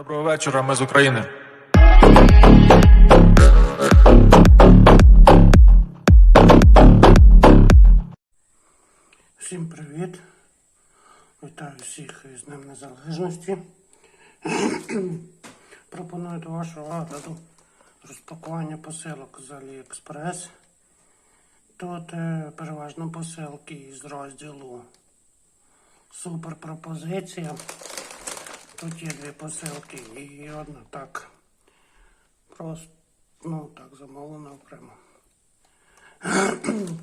Доброго вечора, ми з України. Всім привіт! Вітаю всіх із Днем Незалежності. Пропоную до вашого огляду розпакування посилок з Aliexpress. Тут е, переважно посилки із розділу Супер пропозиція. Тут є дві посилки і одна так. Просто, ну так, замовлена окремо.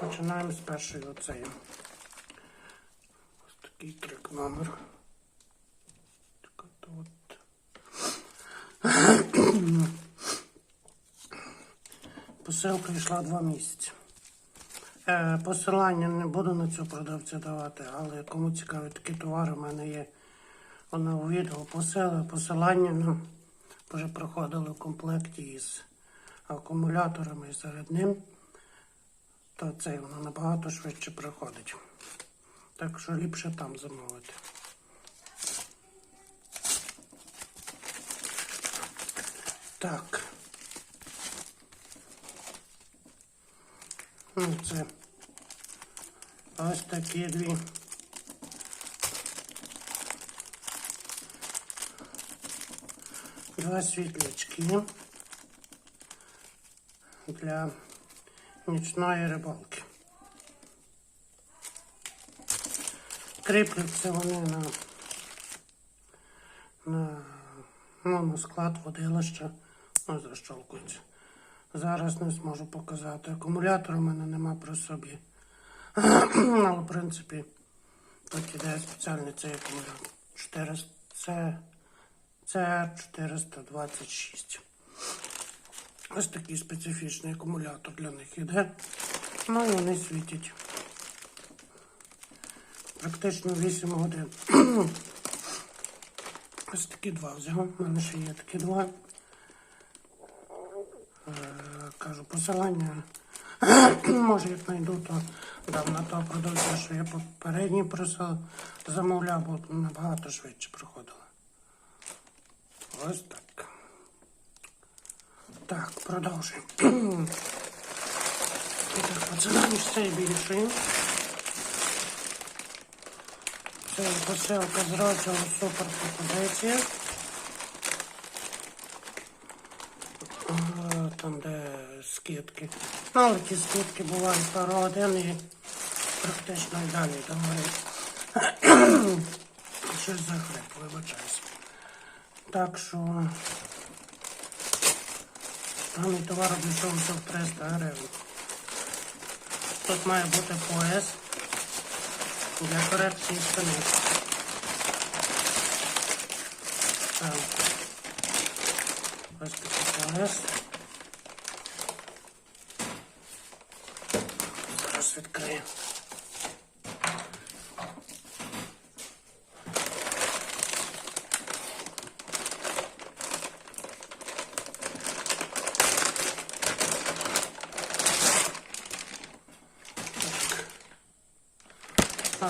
Починаємо з першої оцеї. Ось такий трик номер. Так от. Посилка йшла два місяці. Е, посилання не буду на цього продавця давати, але кому цікаві такі товари, в мене є у відео посилання ну, вже проходили в комплекті із акумуляторами і зарядним то цей воно набагато швидше приходить. Так що ліпше там замовити. Так. Ну, це ось такі дві. Два світлячки для нічної рибалки. Кріпляться вони на, на, ну, на склад водилища, ну, защолкуються. Зараз не зможу показати. Акумулятора у мене нема при собі. Але, в принципі, тут іде спеціальний цей акумулятор. 400, це, це 426. Ось такий специфічний акумулятор для них іде. Ну і вони світять. Практично 8 годин. Ось такі два взяв. У мене ще є такі два. Е, кажу, посилання. Може, як знайду, то дам на того продавця, що я попередній просив, замовляв, бо набагато швидше проходило. Ось так. Так, продовжуємо. Так, починаємо з цієї. Це посилка з розділу супер пропозиція. Там, де скидки. Ну, але ті скидки бувають пару годин і практично і далі говорить. Щось захрип, вибачаюся. Так що Даний товар обійшовся в 300 гривень. Тут має бути пояс для корекції спини. Так. Ось такий пояс. Зараз відкрию.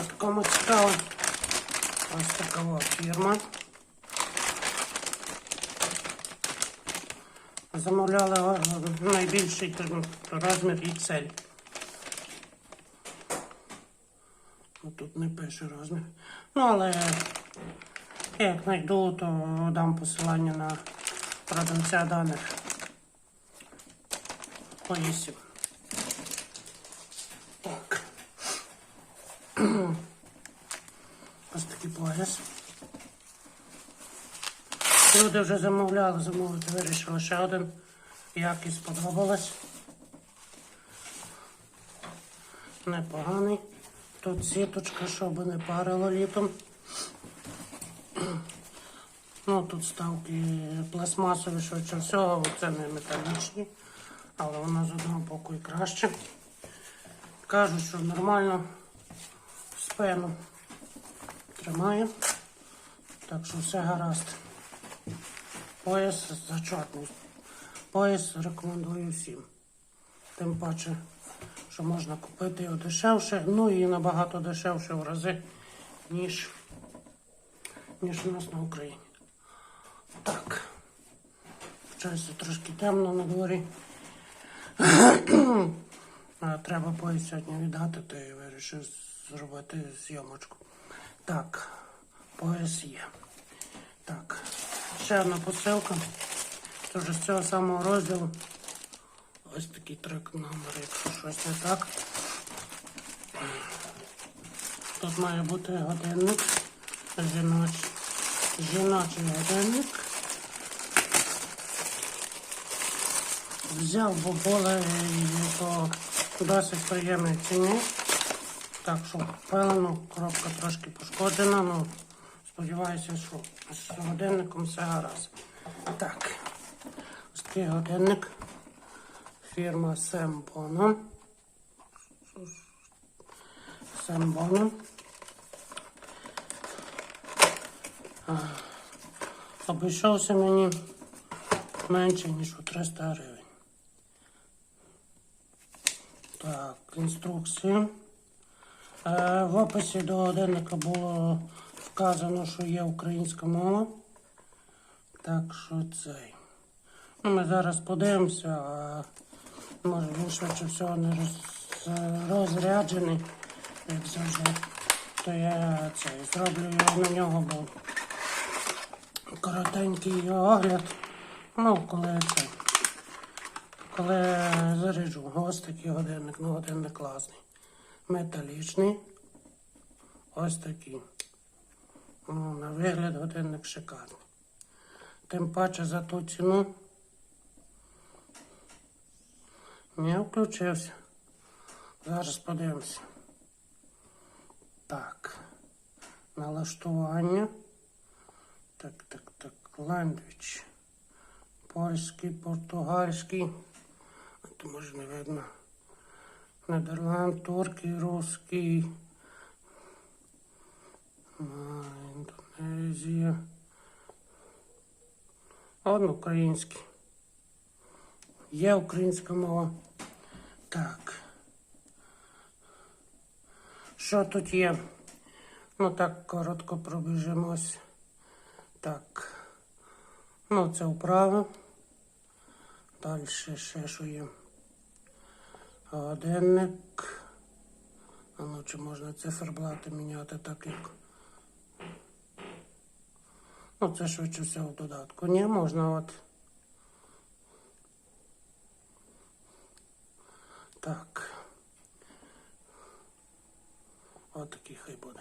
Так, кому цікаво, ось така от фірма. Замовляли е, найбільший розмір XL. Ну, Тут не пише розмір. Ну, але як знайду, то дам посилання на продавця даних поїздів. Так. Ось такий пояс. Люди вже замовляли, замовити вирішили ще один. Якість сподобалась. Непоганий. Тут сіточка, щоб не парило літом. Ну, тут ставки пластмасові, швидше всього, це не металічні, але воно з одного боку і краще. Кажуть, що нормально спину тримає. Так що все гаразд. Пояс зачетний. Пояс рекомендую всім. Тим паче, що можна купити його дешевше, ну і набагато дешевше в рази, ніж, ніж у нас на Україні. Так, Вчасно трошки темно на дворі. Треба поїзд сьогодні віддати, то я вирішив зробити зйомочку. Так, пояс є. Так, ще одна посилка. Це з цього самого розділу. Ось такий трек номер, якщо щось не так. Тут має бути годинник. Жіночий, жіночий годинник. Взяв, бо були по досить приємній ціні. Так що пелено, коробка трошки пошкоджена, ну сподіваюся, що з годинником все гаразд. Так, ось такий годинник. Фірма Сембоно. Сембоно. Обійшовся мені менше, ніж у 300 гривень. Так, інструкція. Е, в описі до годинника було вказано, що є українська мова. Так що цей. Ну, ми зараз подивимося, а може він швидше всього не роз, розряджений, як завжди. То я цей зроблю на нього, бо коротенький огляд. Ну, коли це. Коли заряджу, ось такий годинник, ну годинник класний. Металічний. Ось такий. Ну, на вигляд годинник шикарний. Тим паче за ту ціну. Не включився. Зараз подивимося. Так. Налаштування. Так, так, так. Language. Польський, португальський. А то може не видно. Нідерланд, туркій, русський. Індонезія. Он український. Є українська мова. Так. Що тут є? Ну так, коротко пробіжимось. Так. Ну, це вправо. Далі ще що є. Годинник. А ну, чи можна циферблати міняти так як. Ну, це швидше всього в додатку. Ні, можна от. Так. От такий хай буде.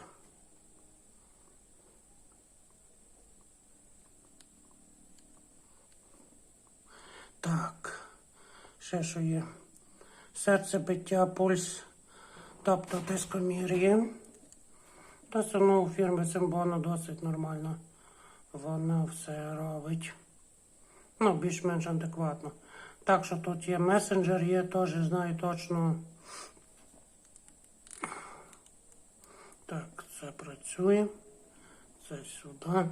Так. Ще що є? Серце биття, пульс, тобто тискомір є. Та це ну, у фірми Симбоно досить нормально. Вона все робить. Ну, більш-менш адекватно. Так що тут є месенджер, є теж знаю точно. Так, це працює. Це сюди.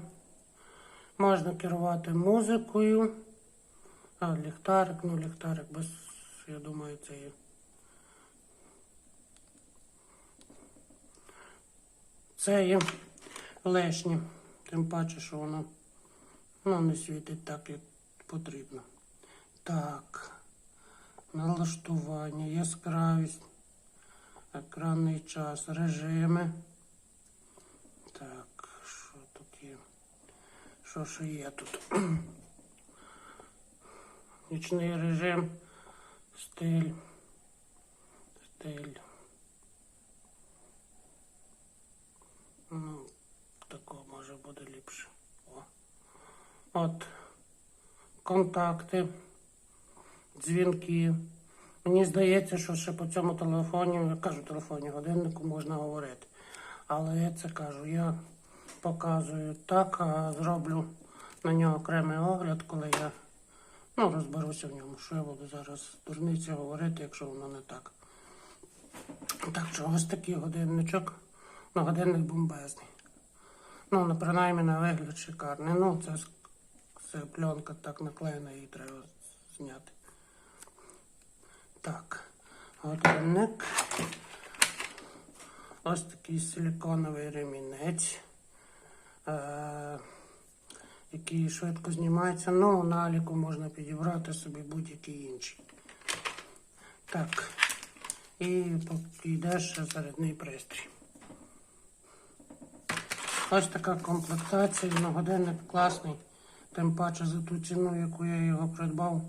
Можна керувати музикою. А, ліхтарик, ну ліхтарик без, я думаю, це є. Це є лишнє. Тим паче, що воно ну, не світить так, як потрібно. Так. Налаштування, яскравість, екранний час, режими. Так, що тут є? Що ще є тут? Нічний режим, стиль, стиль. Ну, такого може буде ліпше. О. От контакти, дзвінки. Мені здається, що ще по цьому телефоні, я кажу телефоні, годиннику можна говорити. Але я це кажу, я показую так, а зроблю на нього окремий огляд, коли я ну, розберуся в ньому, що я буду зараз дурниці говорити, якщо воно не так. Так що ось такий годинничок. Годинник бомбезний. Ну, принаймні на вигляд шикарний. Ну, це, це пленка так наклеєна, її треба зняти. Так, годинник. Ось такий силиконовий ремінець. Е, який швидко знімається. Ну, на аліку можна підібрати собі будь-який інший. Так. І йдеш ще зарядний пристрій. Ось така комплектація. Годинник класний. Тим паче за ту ціну, яку я його придбав.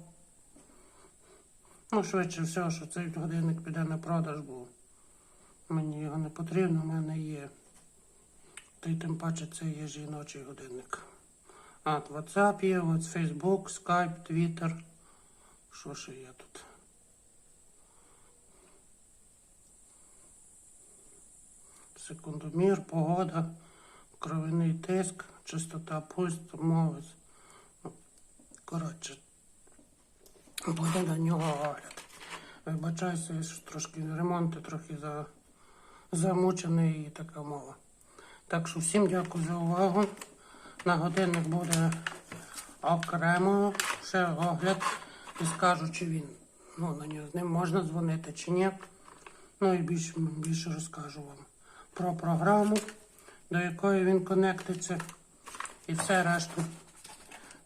Ну, швидше всього, що цей годинник піде на продаж, бо мені його не потрібно, в мене є. Та й тим паче це є жіночий годинник. А, WhatsApp є, от Facebook, Skype, Twitter. Що ще є тут? Секундомір, погода, кровяний тиск, частота пульс, мовець. Ну, Коротше, буде на нього огляд. Вибачайся, що трошки ремонти трохи за, замучений і така мова. Так що всім дякую за увагу. На годинник буде окремо ще огляд і скажу, чи він ну, на нього з ним можна дзвонити чи ні. Ну і більше, більше розкажу вам про програму, до якої він конектиться. І все решту.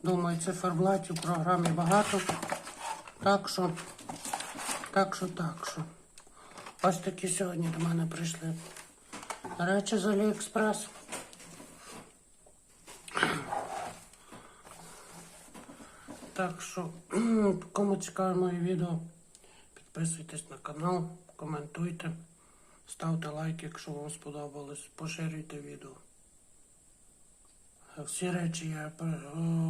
Думаю, циферблатів в програмі багато. Так що, так що, так що. Ось такі сьогодні до мене прийшли речі з Аліекспрес. Так що, кому цікаве моє відео, підписуйтесь на канал, коментуйте, ставте лайк, якщо вам сподобалось, поширюйте відео. Всі речі я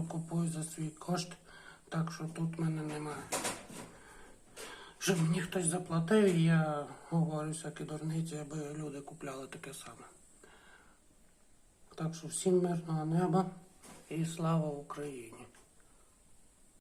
купую за свій кошт, так що тут мене немає. Щоб мені хтось заплатив, і я говорю всякі дурниці, аби люди купляли таке саме. Так що всім мирного неба і слава Україні!